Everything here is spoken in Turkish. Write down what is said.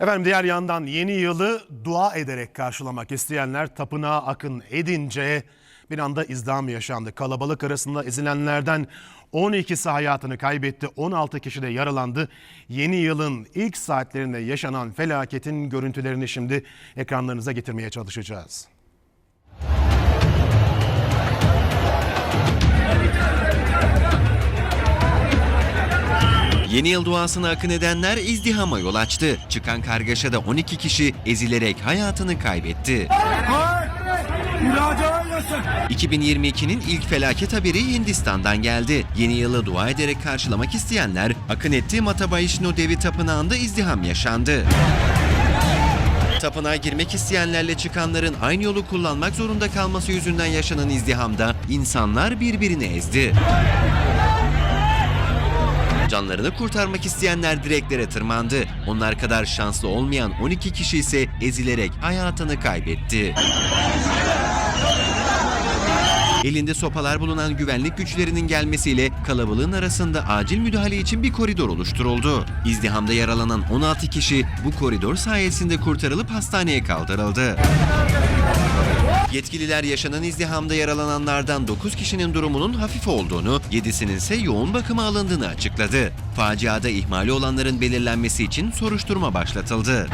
Efendim diğer yandan yeni yılı dua ederek karşılamak isteyenler tapınağa akın edince bir anda izdiham yaşandı. Kalabalık arasında ezilenlerden 12'si hayatını kaybetti, 16 kişi de yaralandı. Yeni yılın ilk saatlerinde yaşanan felaketin görüntülerini şimdi ekranlarınıza getirmeye çalışacağız. Yeni yıl duasına akın edenler izdihama yol açtı. Çıkan kargaşada 12 kişi ezilerek hayatını kaybetti. 2022'nin ilk felaket haberi Hindistan'dan geldi. Yeni yılı dua ederek karşılamak isteyenler akın etti Matabaishno Devi Tapınağı'nda izdiham yaşandı. Tapınağa girmek isteyenlerle çıkanların aynı yolu kullanmak zorunda kalması yüzünden yaşanan izdihamda insanlar birbirini ezdi. Canlarını kurtarmak isteyenler direklere tırmandı. Onlar kadar şanslı olmayan 12 kişi ise ezilerek hayatını kaybetti. Elinde sopalar bulunan güvenlik güçlerinin gelmesiyle kalabalığın arasında acil müdahale için bir koridor oluşturuldu. İzdihamda yaralanan 16 kişi bu koridor sayesinde kurtarılıp hastaneye kaldırıldı. Yetkililer yaşanan izdihamda yaralananlardan 9 kişinin durumunun hafif olduğunu, 7'sinin ise yoğun bakıma alındığını açıkladı. Faciada ihmali olanların belirlenmesi için soruşturma başlatıldı.